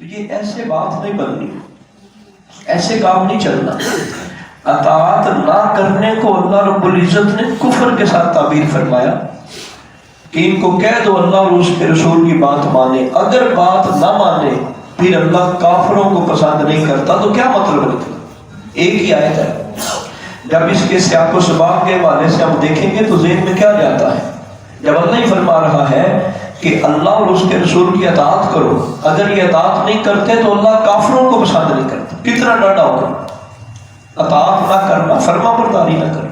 تو یہ ایسے بات نہیں بننی۔ ایسے کام نہیں چلنا۔ اطاعت نہ کرنے کو اللہ رب العزت نے کفر کے ساتھ تعبیر فرمایا۔ کہ ان کو کہہ دو اللہ اور اس کے رسول کی بات مانے۔ اگر بات نہ مانے، پھر اللہ کافروں کو پسند نہیں کرتا، تو کیا مطلب نکلا ایک ہی آیت ہے۔ جب اس کے سیاق و سباق کے حوالے سے ہم دیکھیں گے تو ذہن میں کیا جاتا ہے؟ جب اللہ ہی فرما رہا ہے کہ اللہ اور اس کے رسول کی اطاعت کرو۔ اگر یہ اطاعت نہیں کرتے تو اللہ کافروں کو پسند نہیں کرتا۔ کتنا ڈاٹا ہوگا۔ اطاعت نہ کرنا فرما برداری نہ کرنا۔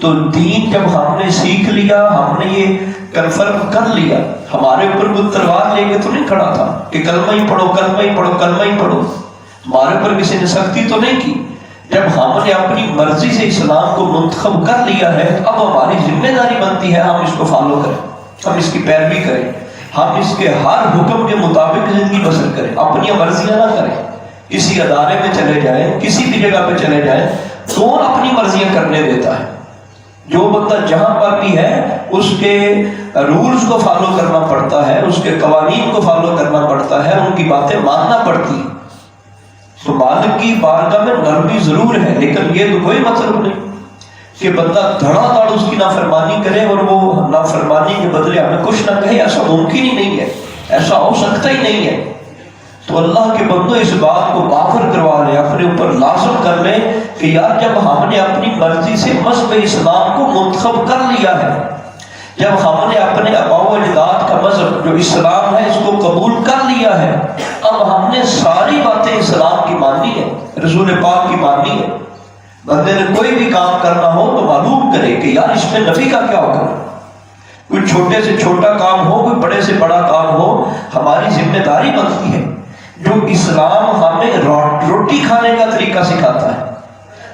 تو دین جب ہم نے سیکھ لیا، ہم نے یہ کنفرم کر لیا، ہمارے اوپر کوئی تلوار لے کے تو نہیں کھڑا تھا کہ کلمہ ہی پڑھو، کلمہ ہی پڑھو، کلمہ ہی پڑھو۔ ہمارے اوپر کسی نے سختی تو نہیں کی؟ جب ہم نے اپنی مرضی سے اسلام کو منتخب کر لیا ہے، اب ہماری ذمہ داری بنتی ہے، ہم اس کو فالو کریں۔ ہم اس کی پیروی کریں۔ ہم اس کے ہر حکم کے مطابق زندگی بسر کریں۔ اپنی مرضیاں نہ کریں۔ کسی ادارے میں چلے جائیں، کسی بھی جگہ پہ چلے جائیں، کون اپنی مرضیاں کرنے دیتا ہے؟ جو بندہ جہاں پر بھی ہے، اس کے رولز کو فالو کرنا پڑتا ہے، اس کے قوانین کو فالو کرنا پڑتا ہے، ان کی باتیں ماننا پڑتی ہیں۔ تو مالک کی بارگاہ میں نرمی ضرور ہے، لیکن یہ تو کوئی مطلب نہیں۔ کہ بندہ دھڑا دھڑ اس کی نافرمانی کرے اور وہ نافرمانی کے بدلے ہمیں کچھ نہ کہے، ایسا ممکن ہی نہیں ہے، ایسا ہو سکتا ہی نہیں ہے۔ تو اللہ کے بندوں اس بات کو باخر کروا لے، اپنے اوپر لازم کر لے کہ یار جب ہم نے اپنی مرضی سے مذہب اسلام کو منتخب کر لیا ہے، جب ہم نے اپنے اباء و اجداد کا مذہب جو اسلام ہے اس کو قبول کر لیا ہے، اب ہم نے ساری باتیں اسلام کی مانی ہے، رسول پاک کی مانی ہے۔ بندے نے کوئی بھی کام کرنا ہو تو معلوم کرے کہ یار اس میں نبی کا کیا ہوگا کوئی چھوٹے سے چھوٹا کام ہو، کوئی بڑے سے بڑا کام ہو، ہماری ذمہ داری بنتی ہے۔ جو اسلام ہمیں روٹی کھانے کا طریقہ سکھاتا ہے،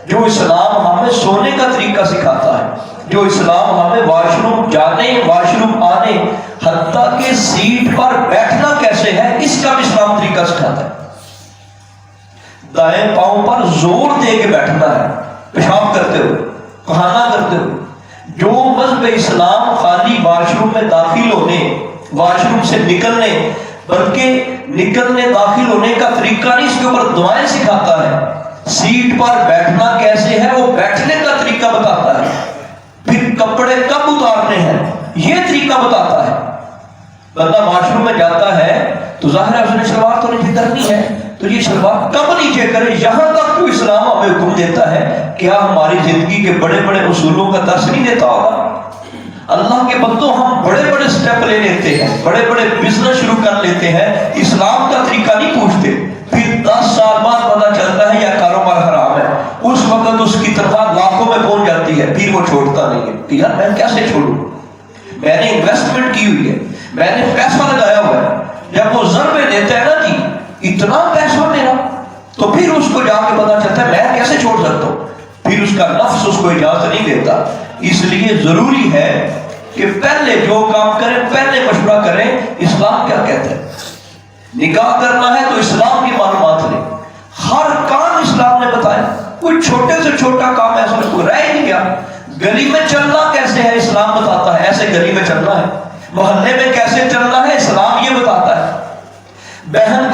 جو اسلام ہمیں سونے کا طریقہ سکھاتا ہے، جو اسلام ہمیں واش روم جانے واش روم آنے، حتیٰ کہ سیٹ پر بیٹھنا کیسے ہے، اس کا بھی اسلام طریقہ سکھاتا ہے۔ دائیں پاؤں پر زور دے کے بیٹھنا ہے۔ پیشاب کرتے ہوئے کہانا کرتے ہوئے، جو مذہب اسلام خالی واش روم میں داخل ہونے واش روم سے نکلنے، بلکہ نکلنے داخل ہونے کا طریقہ نہیں، اس کے اوپر دعائیں سکھاتا ہے۔ سیٹ پر بیٹھنا کیسے ہے، وہ بیٹھنے کا طریقہ بتاتا ہے۔ پھر کپڑے کب اتارنے ہیں، یہ طریقہ بتاتا ہے۔ بندہ واش روم میں جاتا ہے تو ظاہر ہے اس نے شلوار تو نیچے کرنی ہے۔ تو یہ شلوار کب نیچے کرے؟ یہاں تک تو اسلام ہمیں حکم دیتا ہے کیا ہماری زندگی کے بڑے بڑے اصولوں کا درس نہیں دیتا ہوگا۔ اللہ کے بندوں ہم بڑے بڑے سٹیپ لے لیتے ہیں، بڑے بڑے بزنس شروع کر لیتے ہیں۔ اسلام کا طریقہ نہیں پوچھتے۔ پھر دس سال بعد پتا چلتا ہے یا کاروبار خراب ہے۔ اس وقت اس کی تنخواہ لاکھوں میں پہنچ جاتی ہے، پھر وہ چھوڑتا نہیں ہے۔ کہ یار میں کیسے چھوڑوں؟ میں نے انویسٹمنٹ کی ہوئی ہے۔ میں نے پیسہ لگایا ہوا ہے۔ جب وہ ضربے دیتا ہے نا اتنا پیسہ میرا، تو پھر اس کو جا کے پتا چلتا ہے، میں کیسے چھوڑ سکتا ہوں؟ پھر اس کا نفس اس کو اجازت نہیں دیتا۔ اس لیے ضروری ہے کہ پہلے جو کام کریں، پہلے مشورہ کریں، اسلام کیا کہتا ہے؟ نکاح کرنا ہے تو اسلام کی معلومات لیں۔ ہر کام اسلام نے بتایا۔ کوئی چھوٹے سے چھوٹا کام ایسا کوئی رہ ہی نہیں گیا۔ گلی میں چلنا کیسے ہے؟ اسلام بتاتا ہے۔ ایسے گلی میں چلنا ہے۔ محلے میں کیسے چلنا ہے؟ اسلام یہ بتاتا ہے۔ بہن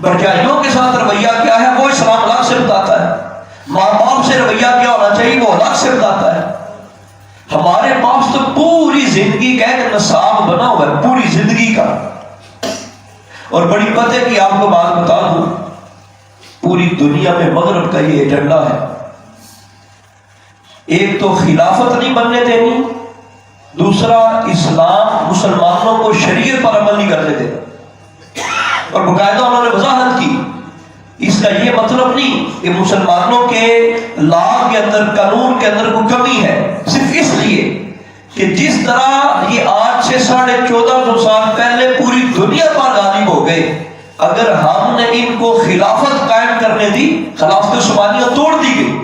برجائیوں کے ساتھ رویہ کیا ہے؟ وہ اسلام الگ سے بتاتا ہے۔ ماں باپ سے رویہ کیا ہونا چاہیے؟ وہ الگ سے بتاتا ہے۔ ہمارے پاس تو پوری زندگی کا ایک نصاب بنا ہوا ہے، پوری زندگی کا۔ اور بڑی پتہ کی آپ کو بات بتا دوں، پوری دنیا میں مغرب کا یہ ایجنڈا ہے۔ ایک تو خلافت نہیں بننے دینی، دوسرا اسلام مسلمانوں کو شریعت پر عمل نہیں کرنے دینا۔ اور باقاعدہ انہوں نے وضاحت کی۔ اس کا یہ مطلب نہیں کہ مسلمانوں کے لا کے اندر، قانون کے اندر کوئی کمی ہے۔ صرف اس لیے کہ جس طرح یہ آج سے ساڑھے چودہ سو سال پہلے پوری دنیا پر غالب ہو گئے، اگر ہم نے ان کو خلافت قائم کرنے دی، خلافت عثمانیہ توڑ دی گئی۔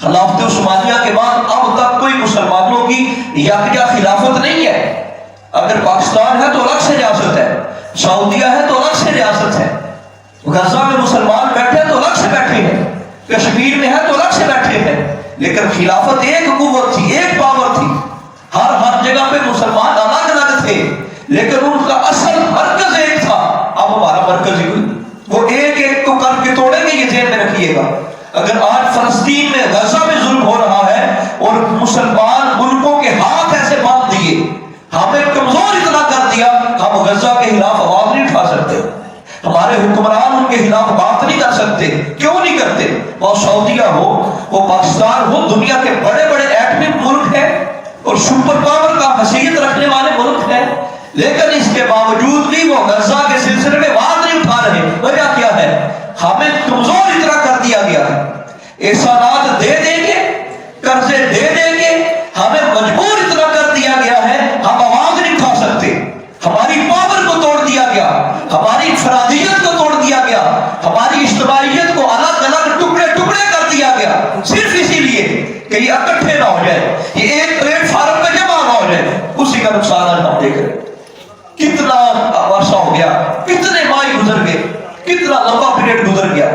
خلافت عثمانیہ کے بعد اب تک کوئی مسلمانوں کی یکجا خلافت نہیں ہے۔ اگر پاکستان ہے تو الگ سے ریاست ہے۔ سعودیہ ہے تو الگ سے ریاست ہے۔ غزہ میں مسلمان بیٹھے تو الگ سے بیٹھے ہیں۔ کشمیر میں ہے تو الگ سے بیٹھے ہیں۔ لیکن خلافت ایک قوت تھی، ایک پاور تھی۔ ہر ہر جگہ پہ مسلمان الگ الگ تھے۔ لیکن ان کا اصل مرکز ایک تھا۔ اب ہمارا مرکز ہی۔ وہ ایک ایک کو کر کے توڑیں گے، یہ ذہن میں رکھیے گا۔ اگر آج فلسطین میں غزہ میں ظلم ہو رہا ہے اور مسلمان ملکوں کے ہاتھ ایسے باندھ دیے ہمیں کمزور اتنا کر دیا، ہم غزہ کے خلاف آواز نہیں اٹھا سکتے ہمارے حکمران ان کے خلاف بات نہیں کر سکتے، کیوں نہیں کرتے؟ وہ سعودیہ ہو، وہ پاکستان ہو، دنیا کے بڑے بڑے ایٹمی ملک ہیں اور سپر پاور کا حیثیت رکھنے والے ملک ہیں۔ لیکن اس کے باوجود بھی وہ غزہ کے سلسلے میں بات نہیں اٹھا رہے۔ وجہ کیا ہے؟ ہمیں کمزور اتنا کر دیا گیا۔ ہے احسانات دے دیں گے قرضے دے دیں گے ہمیں مجبور اتنا کر دیا گیا ہے ہم آواز نہیں اٹھا سکتے ہماری پاور کو توڑ دیا گیا ہماری انفرادیت کو توڑ دیا گیا ہماری اجتماعیت کو الگ الگ ٹکڑے ٹکڑے کر دیا گیا صرف اسی لیے کہ یہ اکٹھے نہ ہو جائے یہ ایک پلیٹ فارم پہ جمع نہ ہو جائے اسی کا نقصان آج ہم دیکھ رہے ہیں کتنا عرصہ ہو گیا کتنے مائی گزر گئے کتنا لمبا پیریڈ گزر گیا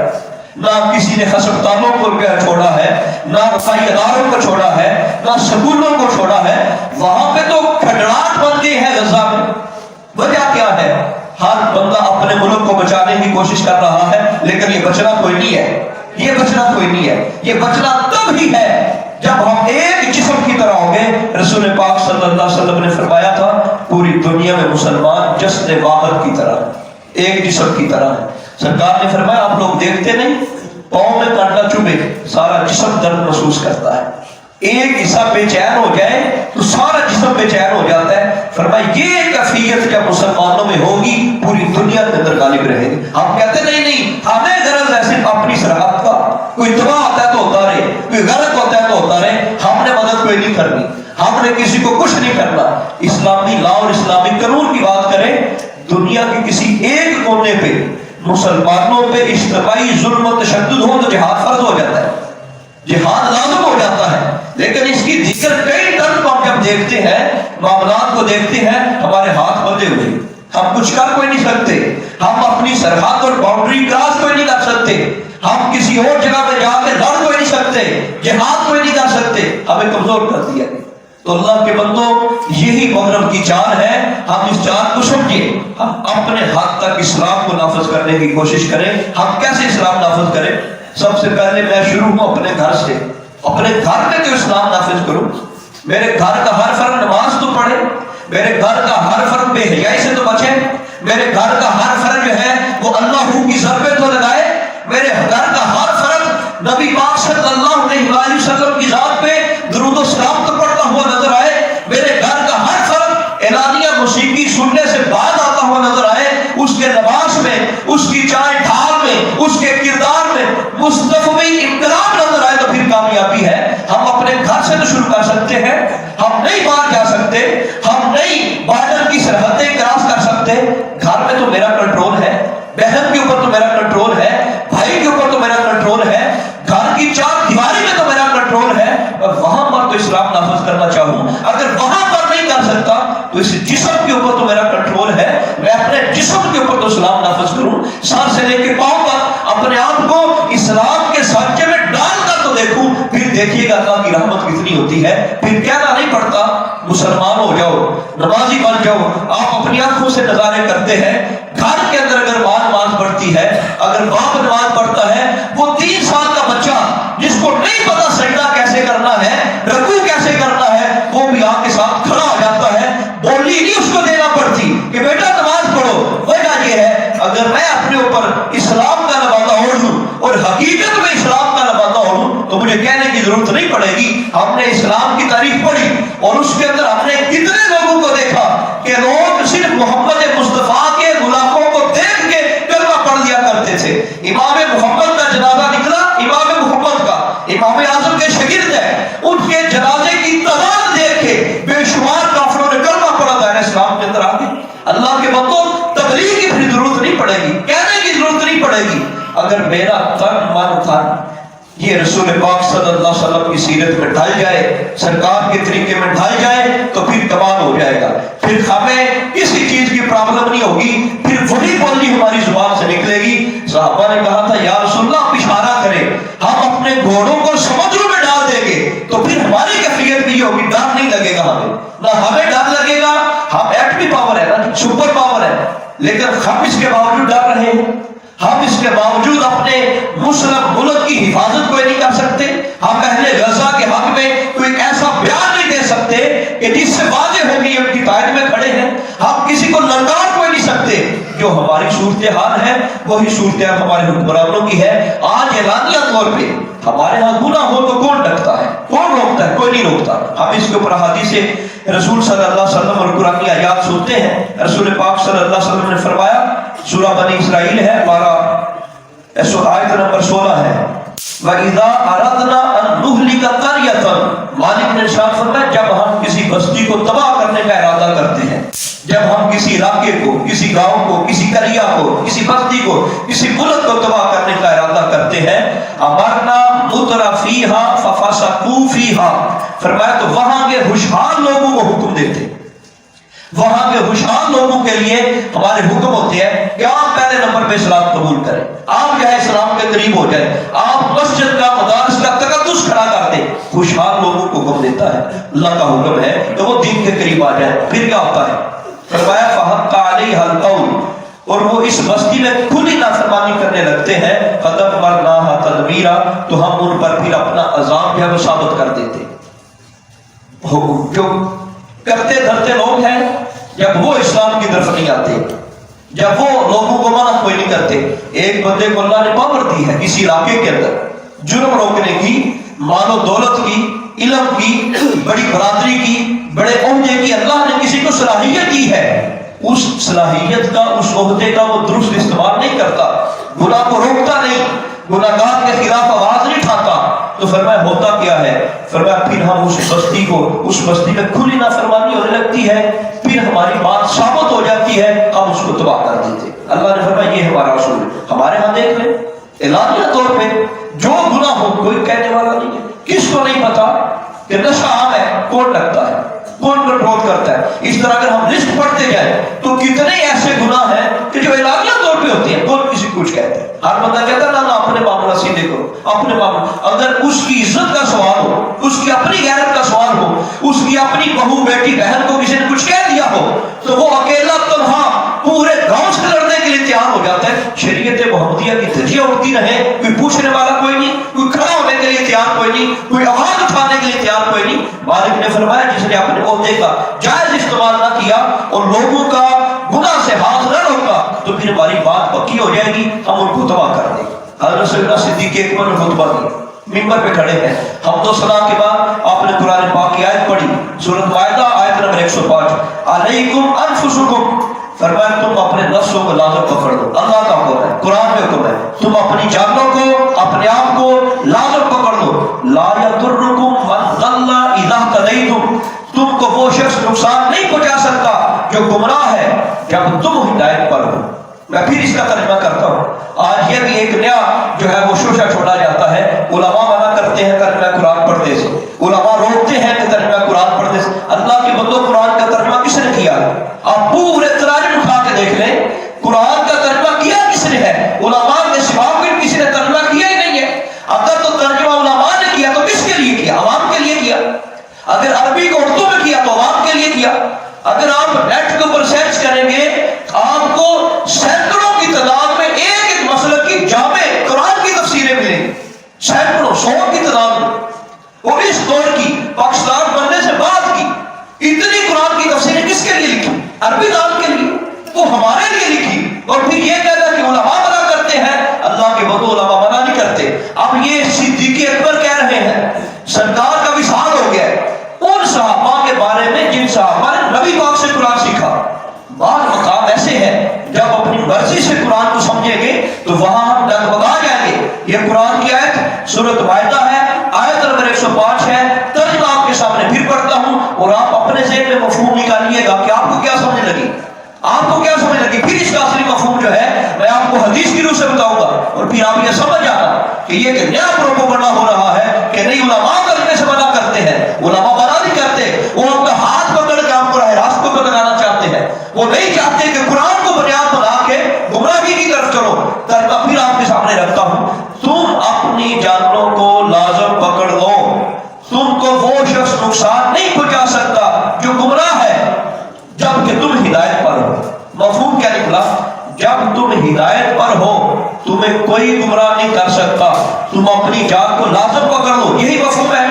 نہ کسی نے ہسپتالوں کو کیا چھوڑا ہے، نہ رفائی اداروں کو چھوڑا ہے، نہ سکولوں کو چھوڑا ہے، وہاں پہ تو کھڈڑاٹ بن گئی ہے غزہ میں۔ وجہ کیا ہے؟ ہر بندہ اپنے ملک کو بچانے کی کوشش کر رہا ہے، لیکن یہ بچنا کوئی نہیں ہے۔ یہ بچنا کوئی نہیں ہے۔ یہ بچنا تب ہی ہے جب ہم ایک جسم کی طرح ہوں گے۔ رسول پاک صلی اللہ علیہ وسلم نے فرمایا تھا، پوری دنیا میں مسلمان جسد واحد کی طرح، ایک جسم کی طرح۔ ہے سرکار نے فرمایا، آپ لوگ دیکھتے نہیں، پاؤں میں کانٹا چبھے سارا جسم درد محسوس کرتا ہے۔ ایک حصہ بے چین ہو جائے تو سارا جسم بے چین ہو جاتا ہے۔ فرمایا، یہ کیفیت جب مسلمانوں میں ہوگی، پوری دنیا کے اندر غالب رہے گی۔ ہم کہتے نہیں نہیں، ہمیں غرض ہے صرف اپنی سرحد کا۔ کوئی تباہ ہوتا ہے تو ہوتا رہے، کوئی غلط ہوتا ہے تو ہوتا رہے۔ ہم نے مدد کوئی نہیں کرنی، ہم نے کسی کو کچھ نہیں کرنا۔ اسلامی لا اور اسلامی قانون کی بات کریں، دنیا کے کسی ایک کونے پہ مسلمانوں پہ اجتماعی ظلم و تشدد ہو تو جہاد فرض ہو جاتا ہے۔ جہاد لازم ہو جاتا ہے۔ لیکن اس کی دیگر کئی ٹرم کو ہم جب دیکھتے ہیں، معاملات کو دیکھتے ہیں، ہمارے ہاتھ بندے ہوئے۔ ہم کچھ کر کوئی نہیں سکتے۔ ہم اپنی سرحد اور باؤنڈری کراس کوئی نہیں کر سکتے۔ ہم کسی اور جگہ پہ جا کے لڑ کوئی نہیں سکتے۔ جہاد کوئی نہیں کر سکتے۔ ہمیں کمزور کر دیا۔ گیا تو اللہ کے بندوں، یہی مغرب کی چال ہے۔ ہم اس چال کو سمجھیں۔ ہم اپنے حد تک اسلام کو نافذ کرنے کی کوشش کریں۔ ہم کیسے اسلام نافذ کریں؟ سب سے پہلے میں شروع ہوں اپنے گھر سے۔ اپنے گھر میں تو اسلام نافذ کروں؟ میرے گھر کا ہر فرد نماز تو پڑھے۔ میرے گھر کا ہر فرد بے حیائی سے تو بچے۔ میرے گھر کا ہر فرد جو ہے، وہ اللہ کی ضربت تو لگائے۔ میرے گھر کا ہر فرد نبی پاک صلی اللہ علیہ وسلم کی ذات پہ درود و سلام تو کردار میں انقلاب نظر آئے تو پھر کامیابی ہے۔ ہم اپنے گھر سے تو شروع کر سکتے ہیں۔ ہم نہیں باہر جا سکتے۔ ہم نہیں بارڈر کی سرحدیں کراس کر سکتے۔ گھر میں تو میرا کنٹرول ہے۔ بہن کے اوپر تو میرا کنٹرول ہے۔ بھائی کے اوپر تو میرا کنٹرول ہے۔ گھر کی چار دیواری میں تو میرا کنٹرول ہے۔ اور وہاں پر تو اسلام نافذ کرنا چاہوں۔ اگر وہاں پر نہیں کر سکتا، تو اس جسم کے اوپر تو میرا کنٹرول ہے۔ میں اپنے جسم کے اوپر تو اسلام نافذ کروں۔ سر سے لے کے پاؤں تک اپنے آپ کو دیکھیے گا اللہ کی رحمت کتنی ہوتی ہے۔ پھر کہنا نہیں پڑتا مسلمان ہو جاؤ، نمازی بن جاؤ۔ آپ اپنی آنکھوں سے نظارے کرتے ہیں۔ گھر کے اندر اگر ماں نماز پڑھتی ہے، اگر باپ نماز پڑھتا ہے، وہ تین سال کا بچہ ہم نے اسلام کی تعریف پڑھی اور اس کے اندر ہم نے کتنے لوگوں کو دیکھا کہ لوگ صرف محمد مصطفیٰ کے غلاموں کو دیکھ کے کلمہ پڑھ لیا کرتے تھے۔ امام محمد کا جنازہ نکلا، امام محمد کا۔ امام اعظم کے شاگرد ہے ان کے جنازے کی تعداد دیکھ کے بے شمار کافروں نے کلمہ پڑھا دائر اسلام کے اندر آ گئے۔ اللہ کے بندوں تبلیغ کی پھر ضرورت نہیں پڑے گی، کہنے کی ضرورت نہیں پڑے گی۔ اگر میرا تن من تھن یہ رسول پاک صلی اللہ علیہ وسلم کی سیرت میں ڈھل جائے، سرکار کے طریقے میں ڈھل جائے تو پھر تمام ہو جائے گا۔ پھر ہمیں کسی چیز کی پرابلم نہیں ہوگی، پھر وہی بولی ہماری زبان سے نکلے گی۔ صحابہ نے کہا تھا، یا رسول اللہ آپ اشارہ کریں۔ ہم اپنے گھوڑوں کو سمندروں میں ڈال دیں گے۔ تو پھر ہماری کیفیت بھی ہوگی، ڈر نہیں لگے گا ہمیں۔ نہ ہمیں ڈر لگے گا، ہم ایٹمی پاور ہے نا سپر پاور ہے لیکن ہم اس کے باوجود ڈر رہے ہیں۔ ہم اس کے باوجود اپنے مسلم ملک کی حفاظت کوئی نہیں کر سکتے۔ ہم اہل غزہ کے حق میں کوئی ایسا بیان نہیں دے سکتے کہ جس سے واضح ہو کہ ان کی تائید میں کھڑے ہیں۔ ہم کسی کو للکار کوئی نہیں سکتے۔ جو ہماری صورتحال ہے، وہی صورتحال ہمارے حکمرانوں کی ہے۔ آج اعلانیہ طور پہ ہمارے ہاں گناہ ہو تو کون ڈکتا ہے؟ کون روکتا ہے؟ کوئی نہیں روکتا۔ ہم اس کے اوپر سے رسول صلی اللہ علیہ وسلم اور قرآن آیات سنتے ہیں۔ رسول پاک صلی اللہ علیہ وسلم نے فرمایا سورہ بنی اسرائیل ہے، ہمارا آیت نمبر سولہ ہے۔ وَإِذَا أَرَدْنَا أَن نُحْلِكَ قَرْيَةً، مالک نے شاہ فرمایا، جب ہم کسی بستی کو تباہ کرنے کا ارادہ کرتے ہیں، جب ہم کسی علاقے کو، کسی گاؤں کو، کسی کریا کو، کسی بستی کو، کسی ملک کو تباہ کرنے کا ارادہ کرتے ہیں، امرنا مترا فیہا ففاسقو فیہا۔ فرمایا تو وہاں کے ہوشیار لوگوں کو حکم دیتے ہیں۔ وہاں کے خوشحال لوگوں کے لیے ہمارے حکم ہوتے ہیں کہ آپ پہلے نمبر پہ اسلام قبول کریں۔ آپ کیا اسلام کے قریب ہو جائیں۔ آپ مسجد کا مدارس کا تقدس کھڑا کر دیں۔ خوشحال لوگوں کو حکم دیتا ہے۔ اللہ کا حکم ہے کہ وہ دین کے قریب آ جائے پھر کیا ہوتا ہے؟ فرمایا، فحق کا علی حلقون اور وہ اس بستی میں کھلی نافرمانی کرنے لگتے ہیں۔ قدم پر نہ تدبیرا تو ہم ان پر پھر اپنا عذاب جو ہے وہ ثابت کر دیتے۔ جو کرتے دھرتے لوگ ہیں۔ جب وہ اسلام کی طرف نہیں آتے، جب وہ لوگوں کو منع کوئی نہیں کرتے، ایک بندے کو اللہ نے پاور دی ہے اس علاقے کے اندر، جرم روکنے کی، مال و دولت کی، علم کی، بڑی برادری کی، بڑے عہدے کی، اللہ نے کسی کو صلاحیت دی ہے۔ اس صلاحیت کا، اس عہدے کا وہ درست استعمال نہیں کرتا۔ گناہ کو روکتا نہیں گناہ کے خلاف آواز نہیں تو فرمایا، ہوتا کیا ہے؟ فرمایا، پھر ہم اس بستی کو، اس بستی میں کھلی نہ فرمانی ہونے لگتی ہے، پھر ہماری بات ثابت ہو جاتی ہے، ہم اس کو تباہ کر دیتے اللہ نے فرمایا، یہ ہمارا اصول ہے۔ ہمارے ہاں دیکھ لیں، اعلانیہ طور پہ جو گناہ ہو کوئی کہنے والا نہیں ہے۔ کس کو نہیں پتا کہ نشہ عام ہے، کون لگتا ہے؟ کون کنٹرول کرتا ہے؟ اس طرح اگر ہم لسٹ پڑھتے جائیں، تو کتنے ایسے گناہ ہیں کہ جو اعلانیہ طور پہ ہوتے ہیں، کون کس کچھ کہتے ہیں۔ ہر بندہ کہتا ہے، نہ نا اپنے معاملہ سیدھے کرو، اپنے معاملہ اگر اس کی عزت کا سوال ہو، اس کی اپنی غیرت کا سوال ہو، اس کی اپنی بہو، بیٹی، بہن کو کسی نے کچھ کہہ دیا ہو، تو وہ اکیلا تنہا پورے گاؤں سے لڑنے کے لیے تیار ہو جاتا ہے۔ شریعت محمدیہ کی دھجیا اٹھتی رہے کوئی پوچھنے والا کوئی نہیں، کوئی کھڑا ہونے کے لیے تیار کوئی نہیں، کوئی آواز اٹھانے کے لیے تیار کوئی نہیں۔ مالک نے فرمایا، جس نے اپنے عہدے کا جائز استعمال نہ کیا، اور لوگوں کا گناہ سے ہاتھ ہماری بات پکی ہو جائے گی، ہم ان کو تباہ کر دیں حضرت صلی اللہ صدیق اکبر نے خطبہ دیا ممبر پہ کھڑے ہیں۔ ہم و صلاح کے بعد آپ نے قرآن پاک کی آیت پڑھی۔ سورت معاہدہ آیت نمبر 105 علیکم انفسکم۔ فرمایا، تم اپنے نفسوں کو لازم پکڑ دو اللہ کا حکم ہے، قرآن میں حکم ہے۔ تم اپنی جانوں کو، اپنے آپ کو عربی دان کے لیے وہ ہمارے لیے لکھی۔ اور پھر یہ کہتا کہ علماء منع کرتے ہیں۔ اللہ کے بدو علماء منع نہیں کرتے۔ اب یہ صدیق اکبر کہہ رہے ہیں، سرکار کا وصال ہو گیا۔ ان صحابہ کے بارے میں جن صحابہ نے نبی پاک سے قرآن سیکھا، بعض مقام ایسے ہیں، جب اپنی مرضی سے قرآن کو سمجھیں گے، تو وہاں ہم ڈگمگا جائیں گے۔ یہ قرآن کی آیت سورت مائدہ سے بتاؤں گا اور پھر آپ یہ سمجھ آنا کہ یہ کہ نیا پروپو پروپوگنڈا ہو رہا ہے کہ نہیں، علماء کرنے سے بنا کرتے ہیں، علماء بنا نہیں کرتے، وہ آپ کا ہاتھ پکڑ کے آپ کو راہ راستوں پہ لگانا چاہتے ہیں۔ وہ نہیں چاہتے کہ قرآن کو بنیاد بنا کے گمراہی کی طرف چلو۔ ترجمہ پھر آپ کے سامنے رکھتا ہوں۔ تم اپنی جانوں کو لازم پکڑ لو۔ تم کو وہ شخص نقصان تمہیں کوئی گمراہ نہیں کر سکتا۔ تم اپنی جان کو لازم پکڑ لو یہی مفہوم ہے۔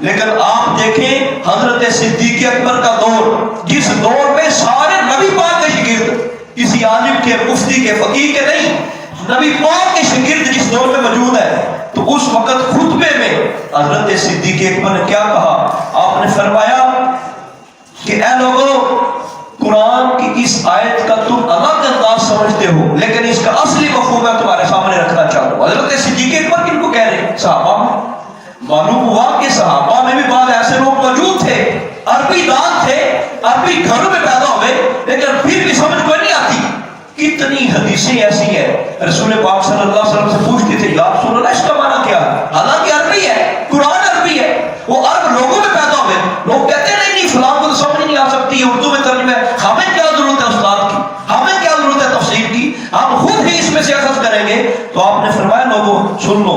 لیکن آپ دیکھیں، حضرت صدیق اکبر کا دور، جس دور میں سارے نبی پاک کے شگرد، کسی عالم کے، مفتی کے فقیر کے نہیں، نبی پاک کے شگرد جس دور میں موجود ہے۔ تو اس وقت خطبے میں حضرت صدیق اکبر نے کیا کہا؟ آپ نے فرمایا کہ اے لوگوں قرآن کی اس آیت کا تم الگ انداز سمجھتے ہو، لیکن اس کا اصل سامنے رکھنا چاہتا ہوں حضرت صدیق اکبر کن کو کہہ رہے ہیں صحابہ میں۔ معلوم ہوا کہ صحابہ میں بھی بعض ایسے لوگ موجود تھے۔ عربی دان تھے، عربی گھروں میں پیدا ہوئے، لیکن پھر بھی سمجھ کوئی نہیں آتی۔ کتنی حدیثیں ایسی ہیں۔ رسول پاک صلی اللہ علیہ وسلم سے پوچھتے تھے یا رسول اللہ اس کا معنی کیا ہے؟ سن لو۔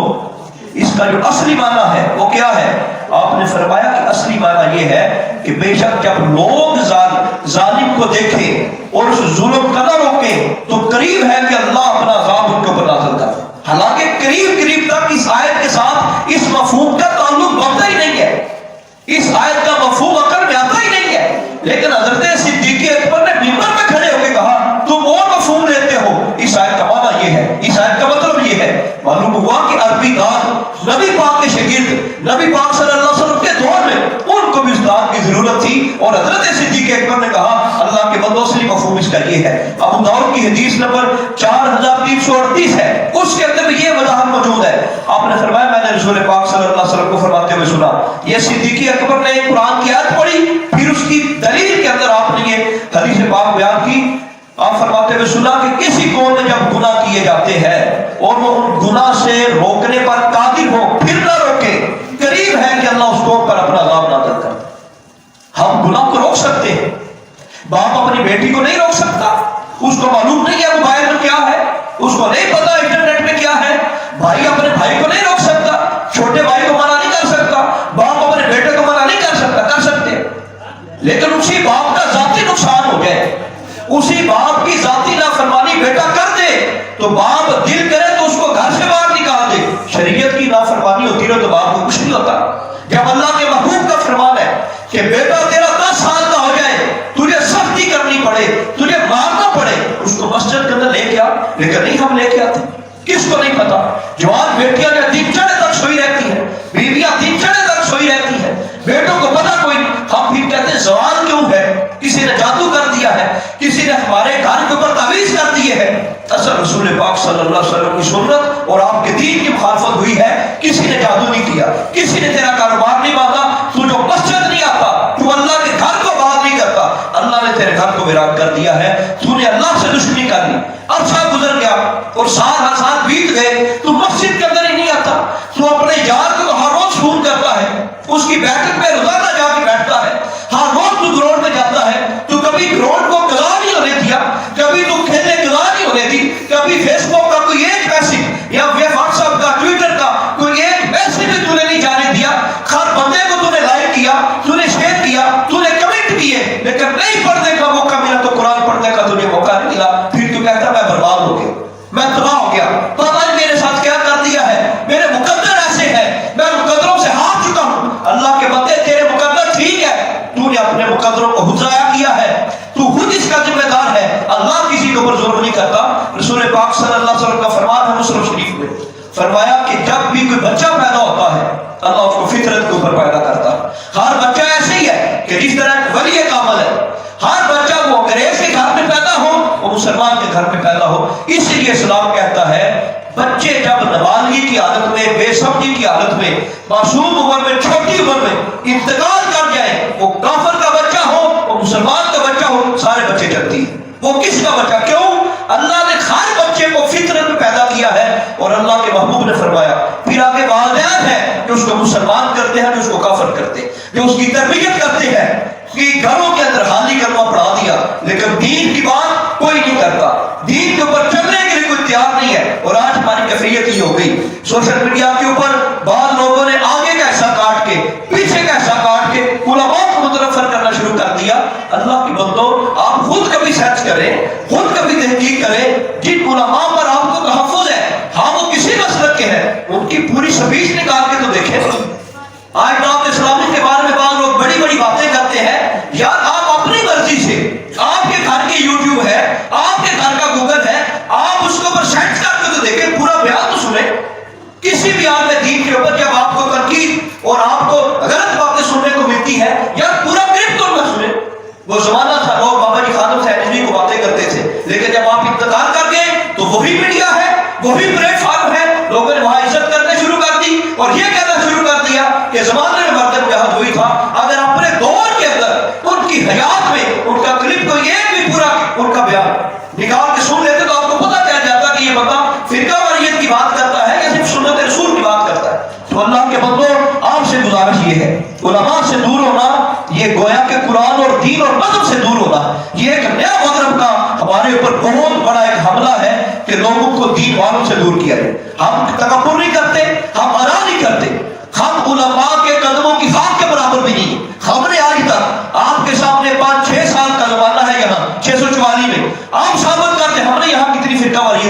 اس کا جو اصلی معنی ہے وہ کیا ہے؟ آپ نے فرمایا کہ اصلی معنی یہ ہے کہ بے شک جب لوگ ظالم کو دیکھیں اور اس ظلم کا نہ روکیں تو قریب ہے کہ اللہ اپنا عذاب ان کے اوپر نازل کرے حالانکہ قریب قریب تک اس آیت کے ساتھ اس مفہوم کا تعلق بنتا ہی نہیں ہے۔ اس آیت کا نبی پاک کے شگرد نبی پاک صلی اللہ علیہ وسلم کے دور میں ان کو بھی اس استاد کی ضرورت تھی اور حضرت صدیق اکبر نے کہا، اللہ کے بندوں سے مفہوم اس کا یہ ہے۔ ابو دور کی حدیث نمبر چار ہزار تین سو اڑتیس ہے۔ اس کے اندر یہ وضاحت موجود ہے۔ آپ نے فرمایا، میں نے رسول پاک صلی اللہ علیہ وسلم کو فرماتے ہوئے سنا۔ یہ صدیق اکبر نے قرآن کی آیت پڑھی، پھر اس کی دلیل کے اندر آپ نے یہ حدیث پاک بیان کی۔ آپ فرماتے ہوئے سنا کہ کسی قوم میں جب گناہ کیے جاتے ہیں اور وہ ان گناہ سے روکنے پر کام روک سکتے باپ اپنی بیٹی کو نہیں روک سکتا۔ اس کو معلوم نہیں ہے موبائل میں کیا ہے۔ اس کو نہیں پتا انٹرنیٹ میں کیا ہے۔ بھائی اپنے بھائی کو نہیں روک سکتا۔ چھوٹے بھائی کو منع نہیں کر سکتا۔ باپ اپنے بیٹے کو منع نہیں کر سکتا، کر سکتے۔ لیکن اسی باپ کا ذاتی نقصان ہو جائے اسی باپ کی ذاتی نافرمانی بیٹا کر دے تو باپ دل کر بیٹیاں تین چڑھے تک سوئی رہتی ہے بیویاں تین چڑھے تک سوئی رہتی ہے بیٹوں کو پتہ کوئی ہم بھی کہتے ہیں زوال کیوں ہے کسی نے جادو کر دیا ہے کسی نے ہمارے گھر کے اوپر تعویذ کر دیے ہے اصل رسول پاک صلی اللہ علیہ وسلم کی سنت اور آپ کے دین کی مخالفت ہوئی ہے کسی نے جادو نہیں کیا کسی نے تیرا کاروبار نہیں باندھا تو جو مسجد نہیں آتا تو اللہ کے گھر کو بات نہیں کرتا اللہ نے تیرے گھر کو ویران کر دیا ہے تو نے اللہ سے دشمنی کر لی عرصہ گزر گیا اور سال ہر سال بیت گئے تو اس کی بیٹھک میں روزانہ جا کے بیٹھتا ہے۔ کوئی بچہ پیدا ہوتا ہے اللہ اس کو فطرت کے اوپر پیدا کرتا ہے۔ ہر بچہ ایسے ہی ہے کہ جس طرح ولی کامل ہے۔ ہر بچہ وہ انگریز کے گھر میں پیدا ہو، وہ مسلمان کے گھر میں پیدا ہو۔ اس لیے اسلام کہتا ہے، بچے جب نوازگی کی عادت میں، بے سمجھی کی عادت میں، معصوم عمر میں، چھوٹی عمر میں انتقال کر جائیں، وہ کافر کا بچہ ہو، وہ مسلمان کا بچہ ہو، سارے بچے جلتی ہیں وہ کس کا بچہ؟ کیوں؟ اللہ نے ہر بچے کو فطر پیدا کیا ہے اور اللہ کے محبوب نے فرمایا، پھر آگے والدین ہیں جو اس کو مسلمان کرتے ہیں جو اس کو کافر کرتے ہیں۔ جو اس کی تربیت کرتے ہیں کہ گھروں کے اندر حالی کرنا پڑھا دیا۔ لیکن دین کی بات کوئی نہیں کرتا۔ دین کے اوپر چلنے کے لیے کوئی تیار نہیں ہے۔ اور آج ہماری کفریت ہی ہو گئی۔ سوشل میڈیا کے اوپر بعض لوگوں نے آگے کا حصہ کاٹ کے، پیچھے کا حصہ کاٹ کے علماء کو متنفر کرنا شروع کر دیا۔ اللہ کی بندوں آپ خود کبھی سرچ کریں، خود کبھی تحقیق کریں۔ جن علماء کی پوری سبیج نکال کے تو دیکھیں آج آپ اسلامی کے بارے میں بعض لوگ بڑی بڑی باتیں کرتے ہیں۔ یار آپ اپنی مرضی سے، آپ کے گھر کے یوٹیوب ہے، آپ کے گھر کا گوگل ہے، آپ اس کے اوپر سیٹ کر کے تو دیکھیں، پورا بیان تو سنیں۔ کسی بھی آپ میں دین کے اوپر جب آپ کو تنقید اور آپ کو غلط باتیں سننے کو ملتی ہے، یار پورا کرپ تو نہ سنیں۔ وہ زمانہ تھا، لوگ بابا جی خانم صاحب کو باتیں کرتے تھے، لیکن جب آپ انتقال کر گئے تو وہی میڈیا ہے، وہی اور یہ کہنا شروع کر دیا کہ زمانے میں مردم جہاز ہوئی تھا، اگر اپنے دور کے اندر ان کی حیات میں ان کا کلپ کو ایک بھی پورا ان کا بیان نکال کے سن لیتے تو آپ کو پتہ چل جاتا کہ یہ بندہ فرقہ وریت کی بات کرتا ہے یا صرف سنت رسول کی بات کرتا ہے۔ تو اللہ کے بندوں، آپ سے گزارش یہ ہے، علماء سے دور ہونا، یہ گویا کہ قرآن اور دین اور مذہب سے دور ہونا، یہ ایک نیا مذہب کا ہمارے اوپر بہت بڑا ایک حملہ ہے کہ لوگوں کو دین والوں سے دور کیا جائے۔ ہم تکبر نہیں کرتے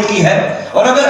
کی ہے اور اگر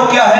Señor que has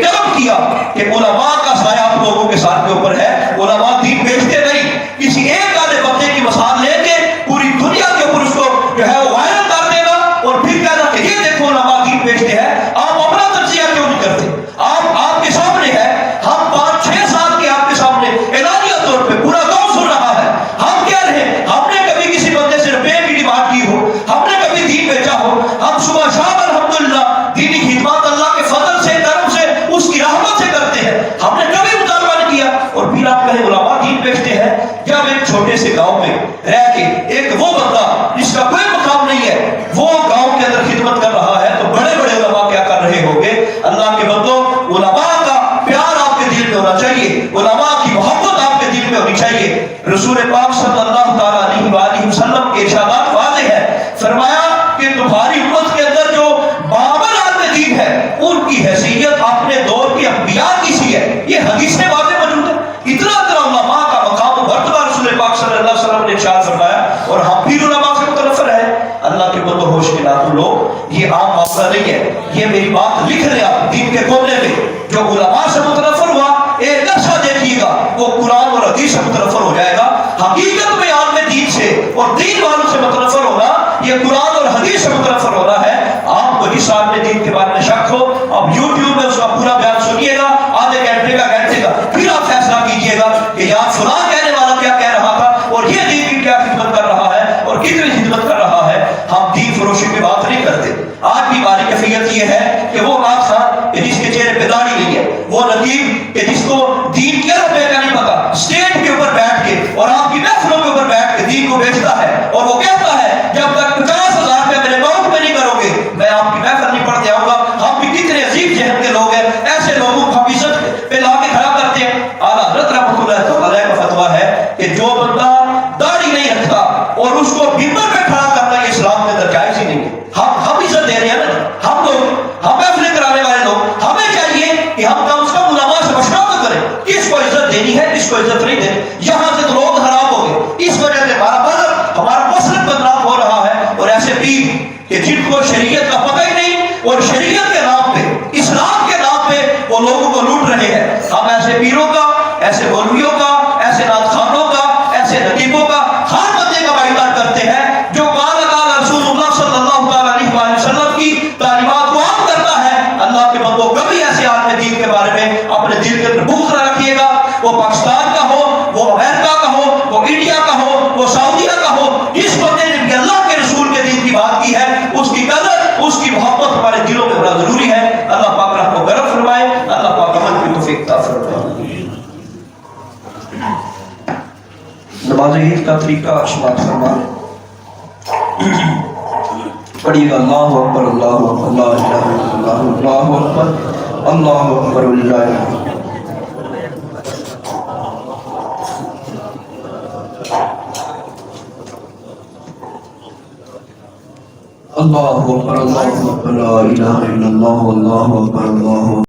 کیا کہ علماء کا سایہ آپ لوگوں کے ساتھ جو رسول پاک صلی اللہ تعالیٰ علیہ وآلہ وسلم کے ارشادات واضح ہے فرمایا کہ تمہاری امت کے اندر جو بابر عالم ہے، ان کی حیثیت اپنے دور کی انبیاء کی سی ہے۔ یہ حدیث میں واضح موجود ہے اتنا اتنا علماء کا مقام و مرتبہ رسول پاک صلی اللہ علیہ وسلم نے ارشاد فرمایا اور ہم پھر علماء سے متنفر ہے اللہ کے بندو ہوش کے ناتو لوگ، یہ عام معاملہ نہیں ہے۔ یہ میری بات لکھ رہے آپ دین کے کونے میں جو علماء سے متنفر کے بارے میں شک ہو اب یوٹیوب میں اس کا پورا بیان سنیے گا، آدھے گھنٹے کا گھنٹے کا پھر آپ فیصلہ کیجیے گا کہ یار فلاں کہنے والا کیا کہہ رہا تھا اور یہ دین کی کیا خدمت کر رہا ہے اور کتنی خدمت کر رہا ہے۔ ہم دین فروشی کی بات نہیں کرتے۔ آج بھی ہماری کیفیت یہ ہے کہ وہ نات خان جس کے چہرے پہ داڑھی نہیں ہے، وہ نقیب کہ جس کو دین کیا نماز کا طریقہ شمار فرما پڑھیے گا، اللہ اکبر اللہ اکبر، لا الہ الا اللہ اللہ اکبر اللہ اکبر، اللہ اللہ اکبر اللہ اکبر، لا الہ الا اللہ اللہ اکبر، اللہ